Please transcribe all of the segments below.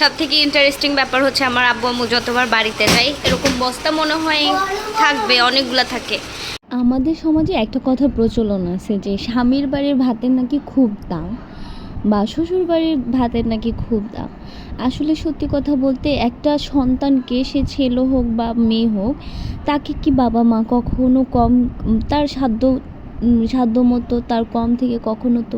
সব থেকে ইন্টারেস্টিং ব্যাপার হচ্ছে আমার আব্বু আম্মু যতবার বাড়িতে যাই এরকম বস্তা মনে হয় থাকবে, অনেকগুলা থাকে। আমাদের সমাজে একটা কথা প্রচলন আছে যে, স্বামীর বাড়ির ভাতের নাকি খুব দাম বা শ্বশুর বাড়ির ভাতের নাকি খুব দাম। আসলে সত্যি কথা বলতে একটা সন্তানকে সে ছেলে হোক বা মেয়ে হোক, তাকে কি বাবা মা কখনো কম, তার সাধ্য উম, সাধ্য মতো তার কম থেকে কখনো তো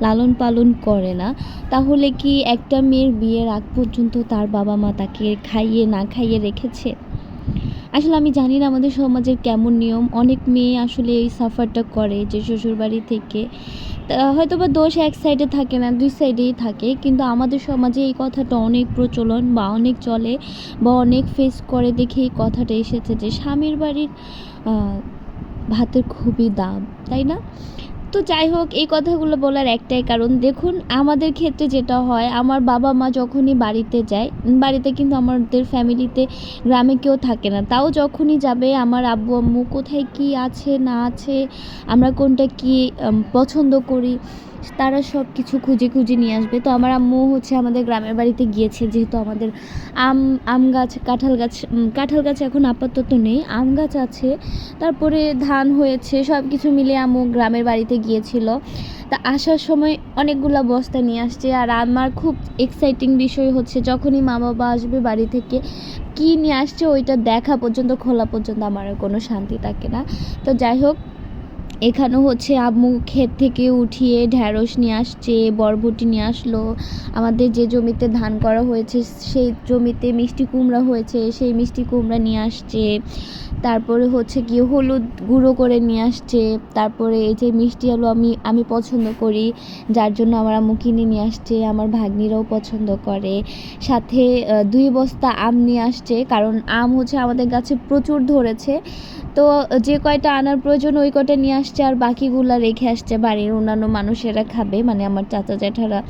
লালন পালন করে না। তাহলে কি একটা মেয়ের বিয়ের আগ পর্যন্ত তার বাবা মা তাকে খাইয়ে না খাইয়ে রেখেছে? আসলে আমি জানি না আমাদের সমাজের কেমন নিয়ম। অনেক মেয়ে আসলে এই সাফারটা করে যে শ্বশুরবাড়ি থেকে। হয়তো বা দোষ এক সাইডে থাকে না দুই সাইডেই থাকে। কিন্তু আমাদের সমাজে এই কথাটা অনেক প্রচলন বা অনেক চলে বা অনেক ফেস করে দেখে এই কথাটা এসেছে যে স্বামীর বাড়ির ভাতের খুবই দাম, তাই না? তো যাই হোক, এই কথাগুলো বলার একটাই কারণ। দেখুন, আমাদের ক্ষেত্রে যেটা হয়, আমার বাবা মা যখনই বাড়িতে যায় বাড়িতে কিন্তু আমাদের ফ্যামিলিতে গ্রামে কেউ থাকে না। তাও যখনই যাবে, আমার আব্বু আম্মু কোথায় কি আছে, না আছে, আমরা কোনটা কি পছন্দ করি তারা সব কিছু খুঁজে খুঁজে নিয়ে আসবে। তো আমার আম্মু হচ্ছে আমাদের গ্রামের বাড়িতে গিয়েছে, যেহেতু আমাদের আম আম গাছ, কাঁঠাল গাছ কাঁঠাল গাছ এখন আপাতত নেই, আম গাছ আছে। তারপরে ধান হয়েছে সব কিছু মিলে আম্মু গ্রামের বাড়িতে গিয়েছিল। তা আসার সময় অনেকগুলা বস্তা নিয়ে আসছে, আর আমার খুব এক্সাইটিং বিষয় হচ্ছে যখনই মা বাবা আসবে বাড়ি থেকে, কী নিয়ে আসছে ওইটা দেখা পর্যন্ত, খোলা পর্যন্ত আমার কোনো শান্তি থাকে না। তো যাই হোক এখানে হচ্ছে আম্মু ক্ষেত থেকে উঠিয়ে ঢ্যাঁড়স নিয়ে আসছে, বরবটি নিয়ে আসলো। আমাদের যে জমিতে ধান করা হয়েছে, সেই জমিতে মিষ্টি কুমড়া হয়েছে, সেই মিষ্টি কুমড়া নিয়ে আসছে। তারপরে হচ্ছে কি হলুদ গুঁড়ো করে নিয়ে আসছে। তারপরে এই যে মিষ্টি আলু আমি আমি পছন্দ করি, যার জন্য আমার আম্মু কিনে নিয়ে আসছে, আমার ভাগ্নিরাও পছন্দ করে। সাথে দুই বস্তা আম নিয়ে আসছে, কারণ আম হচ্ছে আমাদের গাছে প্রচুর ধরেছে। তো যে কয়টা আনার প্রয়োজন ওই কয়টা নিয়ে আসছে আর বাকিগুলা রেখে আসছে বাড়ির অন্যান্য মানুষেরা খাবে। মানে আমার চাচা জ্যাঠারা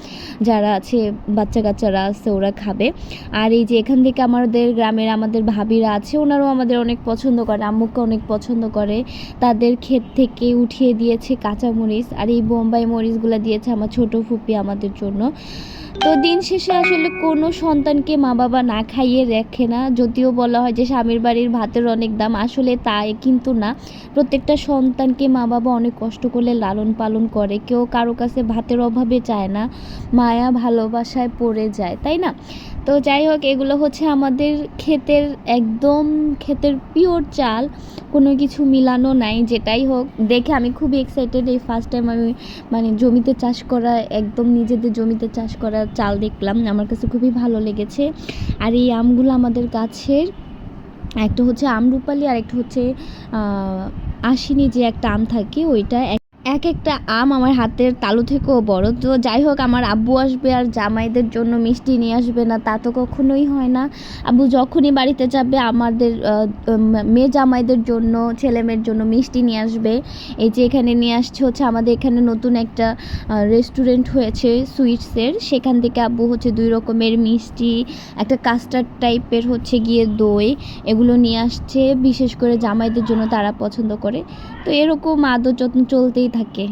যারা আছে বাচ্চা কাচ্চারা আছে, ওরা খাবে। আর এই যে এখান থেকে আমাদের গ্রামের আমাদের ভাবিরা আছে, ওনারাও আমাদের অনেক পছন্দ করে, আম্মুকে অনেক পছন্দ করে। তাদের ক্ষেত থেকে উঠিয়ে দিয়েছে কাঁচা মরিচ আর এই বোম্বাই মরিচগুলো দিয়েছে আমার ছোট ফুপি আমাদের জন্য। তো দিন শেষে আসলে কোনো সন্তানকে মা বাবা না খাইয়ে রাখে না, যদিও বলা হয় যে স্বামীর বাড়ির ভাতের অনেক দাম, আসলে তাই কিন্তু না। প্রত্যেকটা সন্তানকে মা বাবা অনেক কষ্ট করলে লালন পালন করে, কেউ কারও কাছে ভাতের অভাবে চায় না, মায়া ভালোবাসায় পড়ে যায়, তাই না? তো যাই হোক, এগুলো হচ্ছে আমাদের ক্ষেতের একদম ক্ষেতের পিওর চাল। কোনো কিছু মিলানো নাই, যেটাই হোক। দেখে আমি খুবই এক্সাইটেড এই ফার্স্ট টাইম আমি মানে জমিতে চাষ করা, একদম নিজেদের জমিতে চাষ করা চাল দেখলাম। আমার কাছে খুবই ভালো লেগেছে। আর এই আমগুলো আমাদের গাছের, একটা হচ্ছে আমরুপালি আর একটা হচ্ছে আশিনি যে একটা আম থাকে, ওইটা এক- এক একটা আম আমার হাতের তালু থেকেও বড়। তো যাই হোক, আমার আব্বু আসবে আর জামাইদের জন্য মিষ্টি নিয়ে আসবে না, তা তো কখনোই হয় না। আব্বু যখনই বাড়িতে যাবে, আমাদের মেয়ে জামাইদের জন্য, ছেলে মেয়ের জন্য মিষ্টি নিয়ে আসবে। এই যে এখানে নিয়ে আসছে হচ্ছে আমাদের এখানে নতুন একটা রেস্টুরেন্ট হয়েছে সুইটসের। সেখান থেকে আব্বু হচ্ছে দুই রকমের মিষ্টি, একটা কাস্টার্ড টাইপের হচ্ছে গিয়ে দই, এগুলো নিয়ে আসছে। বিশেষ করে জামাইদের জন্য তারা পছন্দ করে। তো এরকম আদর যত্ন চলতেই থাকে